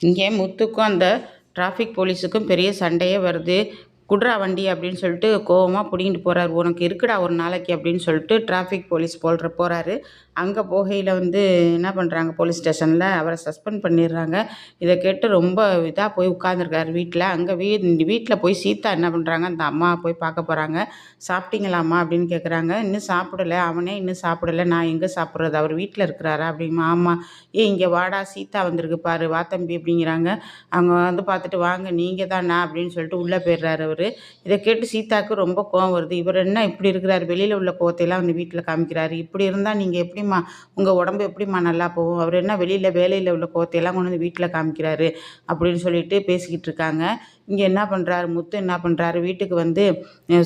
இங்கே முத்துக்கும் அந்த டிராஃபிக் போலீஸுக்கும் பெரிய சண்டையே வருது. குட்ரா வண்டி அப்படின்னு சொல்லிட்டு கோவமாக பிடிங்கிட்டு போகிறாரு உனக்கு இருக்குடா ஒரு நாளைக்கு அப்படின்னு சொல்லிட்டு டிராஃபிக் போலீஸ் போல்ற போகிறாரு அங்கே போகையில் வந்து என்ன பண்ணுறாங்க போலீஸ் ஸ்டேஷனில் அவரை சஸ்பெண்ட் பண்ணிடுறாங்க. இதை கேட்டு ரொம்ப இதாக போய் உட்காந்துருக்காரு வீட்டில் அங்கே வீ வீட்டில் போய் சீதா என்ன பண்ணுறாங்க அந்த அம்மா போய் பார்க்க போகிறாங்க சாப்பிட்டீங்களாம்மா? அப்படின்னு கேட்குறாங்க இன்னும் சாப்பிடல. அவனே இன்னும் சாப்பிடல. நான் எங்கே சாப்பிட்றது? அவர் வீட்டில் இருக்கிறாரா? அப்படிமா ஆமாம் ஏ இங்கே வாடா சீதா வந்திருக்கு பாரு. வா தம்பி அப்படிங்கிறாங்க. அவங்க வந்து பார்த்துட்டு வாங்க நீங்கள் தானா? அப்படின்னு சொல்லிட்டு உள்ளே போயிடுறாரு அவர். இதை கேட்டு சீதாவுக்கு ரொம்ப கோவம் வருது. இவர் என்ன இப்படி இருக்கிறார்? வெளியில் உள்ள கோவத்தையெல்லாம் வந்து வீட்டில் காமிக்கிறாரு. இப்படி இருந்தால் நீங்கள் எப்படிம்மா உங்கள் உடம்பு எப்படிம்மா நல்லா போகும்? அவர் என்ன வெளியில் வேலையில் உள்ள கோத்தையெல்லாம் கொண்டு வந்து வீட்டில் காமிக்கிறாரு அப்படின்னு சொல்லிட்டு பேசிக்கிட்டு இருக்காங்க. இங்கே என்ன பண்ணுறாரு முத்து என்ன பண்ணுறாரு வீட்டுக்கு வந்து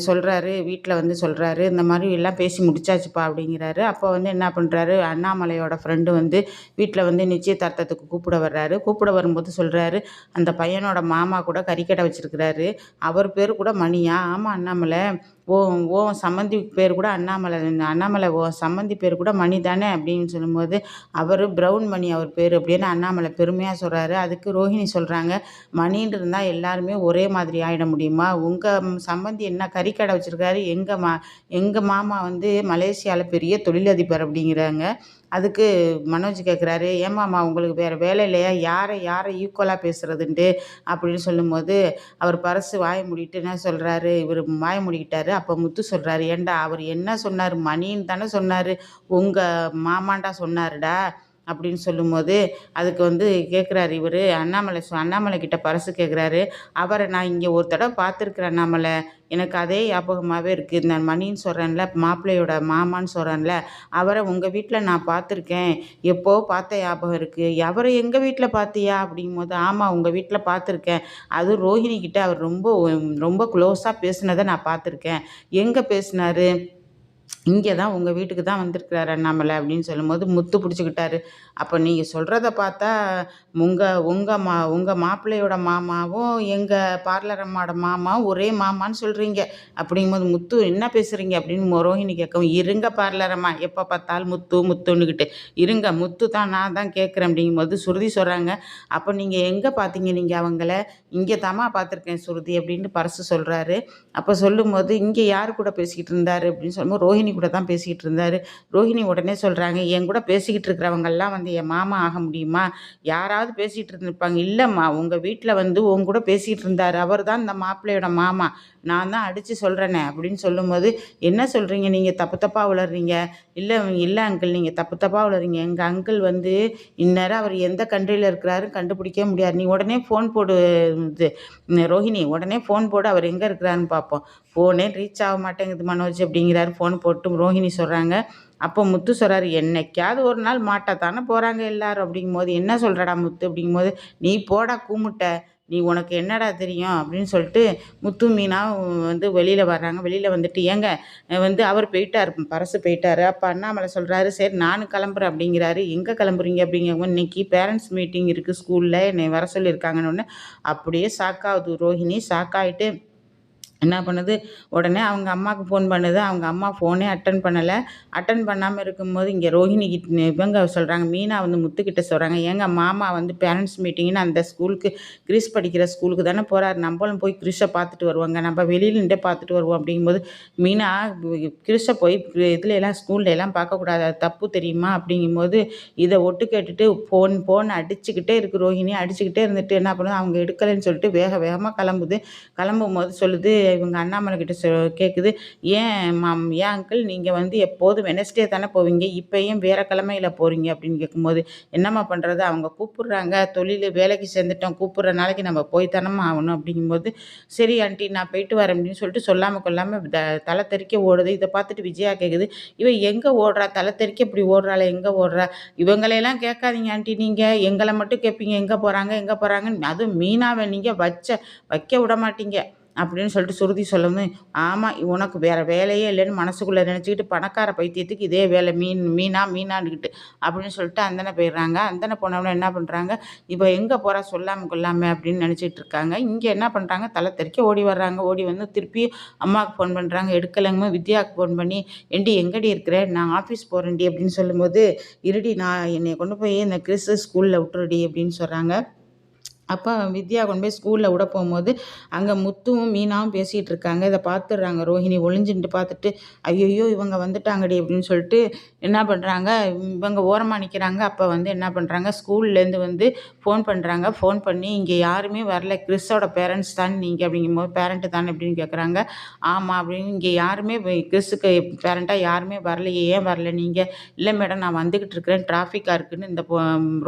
சொல்கிறாரு வீட்டில் வந்து சொல்கிறாரு இந்த மாதிரி எல்லாம் பேசி முடிச்சாச்சுப்பா அப்படிங்கிறாரு. அப்போ வந்து என்ன பண்ணுறாரு அண்ணாமலையோட ஃப்ரெண்டு வந்து வீட்டில் வந்து நிச்சயதார்த்தத்துக்கு கூப்பிட வர்றாரு. கூப்பிட வரும்போது சொல்கிறாரு அந்த பையனோட மாமா கூட கறிக்கடை வச்சுருக்கிறாரு. அவர் பேர் கூட மணியா? ஆமாம் அண்ணாமலை. ஓ ஓ சம்மந்தி பேர் கூட அண்ணாமலை. அண்ணாமலை ஓ சம்மந்தி பேர் கூட மணி தானே அப்படின்னு சொல்லும்போது அவர் ப்ரௌன் மணி அவர் பேர் அப்படின்னு அண்ணாமலை பெருமையாக சொல்கிறாரு அதுக்கு ரோஹிணி சொல்கிறாங்க மணின்னு இருந்தால் எல்லாருமே ஒரே மாதிரி ஆகிட முடியுமா? உங்கள் சம்பந்தி என்ன கறிக்கடை வச்சுருக்காரு? எங்கள் மா எங்கள் மாமா வந்து மலேசியாவில் பெரிய தொழிலதிபர் அப்படிங்கிறாங்க. அதுக்கு மனோஜ் கேட்குறாரு ஏமாம்மா உங்களுக்கு வேறு வேலை இல்லையா? யாரை யாரை ஈக்குவலாக பேசுகிறதுன்ட்டு அப்படின்னு சொல்லும்போது அவர் பரசு வாய மூடிட்டு என்ன சொல்கிறாரு இவர் வாய மூடிக்கிட்டாரு. அப்போ முத்து சொல்கிறாரு ஏன்டா அவர் என்ன சொன்னார்? மணின்னு தானே சொன்னார். உங்கள் மாமாண்டா சொன்னாருடா. அப்படின்னு சொல்லும்போது அதுக்கு வந்து கேட்குறாரு இவர். அண்ணாமலை அண்ணாமலை கிட்ட பரசு கேட்குறாரு அவரை நான் இங்கே ஒரு தடவை பார்த்துருக்குறேன் அண்ணாமலை. எனக்கு அதே ஞாபகமாகவே இருக்குது நான் மணின்னு சொல்கிறேன்ல மாப்பிள்ளையோட மாமான்னு சொல்கிறேன்ல அவரை உங்கள் வீட்டில் நான் பார்த்துருக்கேன். எப்போ பார்த்த ஞாபகம் இருக்குது அவரை எங்கள் வீட்டில் பார்த்தியா? அப்படிங்கும்போது ஆமாம் உங்கள் வீட்டில் பார்த்துருக்கேன். அதுவும் ரோஹிணி கிட்ட அவர் ரொம்ப ரொம்ப க்ளோஸாக பேசினதை நான் பார்த்துருக்கேன். எங்கே பேசினாரு? இங்கே தான் உங்கள் வீட்டுக்கு தான் வந்திருக்கிறாரு அண்ணாமலை அப்படின்னு சொல்லும்போது முத்து பிடிச்சிக்கிட்டாரு. அப்போ நீங்கள் சொல்கிறத பார்த்தா உங்கள் உங்கள் மா உங்கள் மாப்பிள்ளையோட மாமாவும் எங்கள் பார்லர் அம்மாவோட மாமாவும் ஒரே மாமான்னு சொல்கிறீங்க அப்படிங்கும்போது முத்து என்ன பேசுகிறீங்க அப்படின்னு ரோஹிணி கேட்கவும் இருங்க பார்லர் அம்மா எப்போ பார்த்தாலும் முத்து முத்துன்னுக்கிட்டு இருங்க முத்து தான் நான் தான் கேட்குறேன். அப்படிங்கும்போது சுருதி சொல்கிறாங்க அப்போ நீங்கள் எங்கே பார்த்தீங்க நீங்கள் அவங்கள? இங்கே தாம்மா பார்த்துருக்கேன் சுருதி அப்படின்னு பரசு சொல்கிறாரு அப்போ சொல்லும்போது இங்கே யார் கூட பேசிக்கிட்டு இருந்தார்? அப்படின்னு சொல்லும்போது ரோஹிணி கூட தான் பேசிக்கிட்டு இருந்தார். ரோஹிணி உடனே சொல்கிறாங்க என் கூட பேசிக்கிட்டு இருக்கிறவங்கெல்லாம் வந்து என் மாமா ஆக முடியுமா? யாராவது பேசிகிட்டு இருந்திருப்பாங்க. இல்லைம்மா உங்கள் வீட்டில் வந்து உங்க கூட பேசிகிட்டு இருந்தார். அவர் தான் இந்த மாப்பிள்ளையோட மாமா. நான் தான் அடித்து சொல்கிறேனே அப்படின்னு சொல்லும்போது என்ன சொல்கிறீங்க நீங்கள் தப்பு தப்பாக உளறீங்க. இல்லை இல்லை அங்கிள் நீங்கள் தப்பு தப்பாக உளறீங்க. எங்கள் அங்கிள் வந்து இந்நேரம் அவர் எந்த கண்ட்ரியில் இருக்கிறாருன்னு கண்டுபிடிக்கவே முடியாது. நீ உடனே ஃபோன் போடு இது ரோஹிணி உடனே ஃபோன் போடு. அவர் எங்கே இருக்கிறாருன்னு பார்ப்போம். ஃபோனே ரீச் ஆக மாட்டேங்குது மனோஜ் அப்படிங்கிறாரு. ஃபோன் கொட்டும் ரோஹிணி சொல்கிறாங்க அப்போ முத்து சொல்கிறாரு என்னைக்காவது ஒரு நாள் மாட்டத்தானே போகிறாங்க எல்லாரும்? அப்படிங்கும்போது என்ன சொல்கிறடா முத்து? அப்படிங்கும்போது நீ போடா கூமுட்டை. நீ உனக்கு என்னடா தெரியும்? அப்படின்னு சொல்லிட்டு முத்து மீனா வந்து வெளியில் வர்றாங்க. வெளியில் வந்துட்டு ஏங்க வந்து அவர் போயிட்டார் பரசு போயிட்டாரு. அப்போ அண்ணாமலை சொல்கிறாரு சரி நானும் கிளம்புறேன் அப்படிங்கிறாரு. எங்கே கிளம்புறீங்க? அப்படிங்கிறவங்க இன்னைக்கு பேரண்ட்ஸ் மீட்டிங் இருக்குது ஸ்கூலில். என்னை வர சொல்லியிருக்காங்கன்னு ஒன்று அப்படியே ஆகுது ரோஹிணி. ஷாக்காயிட்டு என்ன பண்ணுது? உடனே அவங்க அம்மாவுக்கு ஃபோன் பண்ணுது. அவங்க அம்மா ஃபோனே அட்டன் பண்ணலை. அட்டன் பண்ணாமல் இருக்கும்போது இங்கே ரோஹிணி கிட்ட இவங்க சொல்கிறாங்க மீனா வந்து முத்துக்கிட்ட சொல்கிறாங்க ஏங்க மாமா வந்து பேரண்ட்ஸ் மீட்டிங்னு அந்த ஸ்கூலுக்கு கிறிஸ் படிக்கிற ஸ்கூலுக்கு தானே போகிறாரு நம்மளும் போய் கிறிஷை பார்த்துட்டு வருவாங்க. நம்ம வெளியில் நின்று பார்த்துட்டு வருவோம். அப்படிங்கும்போது மீனா கிறிஷை போய் இதில் எல்லாம் ஸ்கூலில் எல்லாம் பார்க்கக்கூடாது. அது தப்பு தெரியுமா? அப்படிங்கும்போது இதை ஒட்டு கேட்டுட்டு ஃபோன் ஃபோன் அடிச்சுக்கிட்டே இருக்குது ரோஹிணி. அடிச்சுக்கிட்டே இருந்துட்டு என்ன பண்ணுது? அவங்க எடுக்கலைன்னு சொல்லிட்டு வேக வேகமாக கிளம்புது. கிளம்பும் போது சொல்லுது இவங்க அண்ணாமலைக்கிட்ட சொ கேட்குது ஏன் மாம் ஏன் அங்கிள் நீங்கள் வந்து எப்போதும் வெனஸ்டே தானே போவீங்க? இப்போயும் வேறு கிழமையில் போகிறீங்க அப்படின்னு கேட்கும்போது என்னம்மா பண்ணுறது அவங்க கூப்பிட்றாங்க தொழில் வேலைக்கு சேர்ந்துட்டோம் கூப்பிட்ற நாளைக்கு நம்ம போய் தானம்மா ஆகணும். அப்படிங்கும்போது சரி ஆண்டி நான் போயிட்டு வரேன் அப்படின்னு சொல்லிட்டு சொல்லாமல் கொள்ளாமல் த தலை தெறிக்க ஓடுது. இதை பார்த்துட்டு விஜயா கேட்குது இவன் எங்கே ஓடுறா? தலை தெறிக்க இப்படி ஓடுறாள் எங்கே ஓடுறா? இவங்களையெல்லாம் கேட்காதீங்க ஆண்டி நீங்கள் எங்களை மட்டும் கேட்பீங்க எங்கே போகிறாங்க எங்கே போகிறாங்கன்னு அதுவும் மீனாவை நீங்கள் வச்ச வைக்க விட மாட்டீங்க அப்படின்னு சொல்லிட்டு சுருதி சொல்லவும் ஆமாம் உனக்கு வேறு வேலையே இல்லைன்னு மனசுக்குள்ளே நினச்சிக்கிட்டு பணக்கார பைத்தியத்துக்கு இதே வேலை மீன் மீனா மீனான்னுக்கிட்டு அப்படின்னு சொல்லிட்டு அந்தனை போயிடுறாங்க. அந்தனை போனவொடனே என்ன பண்ணுறாங்க இப்போ எங்கே போகிறா சொல்லாமல் கொள்ளாமல் அப்படின்னு நினச்சிட்டு இருக்காங்க. இங்கே என்ன பண்ணுறாங்க தலை தெறிக்க ஓடி வர்றாங்க. ஓடி வந்து திருப்பி அம்மாவுக்கு ஃபோன் பண்ணுறாங்க எடுக்கலைங்க வித்யாவுக்கு ஃபோன் பண்ணி என்டி எங்கடி இருக்கிறேன் நான் ஆஃபீஸ் போகிறேன்டி அப்படின்னு சொல்லும்போது இருடி நான் என்னை கொண்டு போய் இந்த கிறிஸ் ஸ்கூலில் விட்டுருடி அப்படின்னு சொல்கிறாங்க அப்போ வித்யா கொண்டு போய் ஸ்கூலில் விட போகும்போது அங்கே முத்துவும் மீனாவும் பேசிகிட்டு இருக்காங்க. இதை பார்த்துடுறாங்க. ரோஹிணி ஒளிஞ்சுட்டு பார்த்துட்டு ஐயையோ இவங்க வந்துட்டாங்கடி அப்படின்னு சொல்லிட்டு என்ன பண்ணுறாங்க இவங்க ஓரமாக நிற்கிறாங்க அப்போ வந்து என்ன பண்ணுறாங்க ஸ்கூல்லேருந்து வந்து ஃபோன் பண்ணுறாங்க ஃபோன் பண்ணி இங்கே யாருமே வரல. கிறிஸோட பேரண்ட்ஸ் தான் நீங்கள் அப்படிங்கும்போது பேரண்ட்டு தானே அப்படின்னு கேட்குறாங்க ஆமாம் அப்படின்னு இங்கே யாருமே கிறிஸுக்கு பேரண்ட்டாக யாருமே வரலையே. ஏன் வரல நீங்கள் இல்லை மேடம் நான் வந்துக்கிட்டு இருக்கிறேன். டிராஃபிக்காக இருக்குதுன்னு இந்த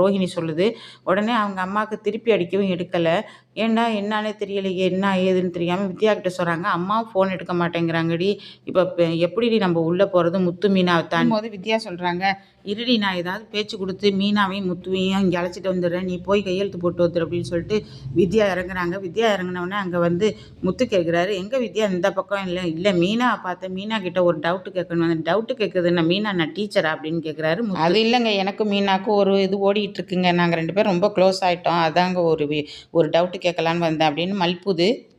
ரோஹிணி சொல்லுது. உடனே அவங்க அம்மாவுக்கு திருப்பி வரைக்கும் எடுக்கலை. ஏன்டா என்னாலே தெரியலையே என்ன ஏதுன்னு தெரியாமல் வித்யா கிட்ட சொல்கிறாங்க அம்மாவும் ஃபோன் எடுக்க மாட்டேங்கிறாங்கடி. இப்போ எப்படிடி நம்ம உள்ளே போகிறது முத்து மீனாவை தான் போது வித்யா சொல்கிறாங்க இருடி நான் ஏதாவது பேச்சு கொடுத்து மீனாவையும் முத்துவையும் இங்கே அழைச்சிட்டு வந்துடுறேன். நீ போய் கையெழுத்து போட்டு வந்துடு அப்படின்னு சொல்லிட்டு வித்யா இறங்குறாங்க. வித்யா இறங்குனவுடனே அங்கே வந்து முத்து கேட்குறாரு எங்கே வித்யா? இந்த பக்கம் இல்லை இல்லை மீனாவை பார்த்தேன் மீனா கிட்ட ஒரு டவுட்டு கேட்கணும். அந்த டவுட்டு கேட்குறது என்ன மீனா நான் டீச்சரா அப்படின்னு கேட்குறாரு அது இல்லைங்க எனக்கும் மீனாக்கும் ஒரு இது ஓடிட்டு இருக்குங்க. நாங்கள் ரெண்டு பேரும் ரொம்ப க்ளோஸ் ஆகிட்டோம் அதாங்க ஒரு ஒரு டவுட்டு கேட்கலான்னு வந்தேன் அப்படின்னு மல்புது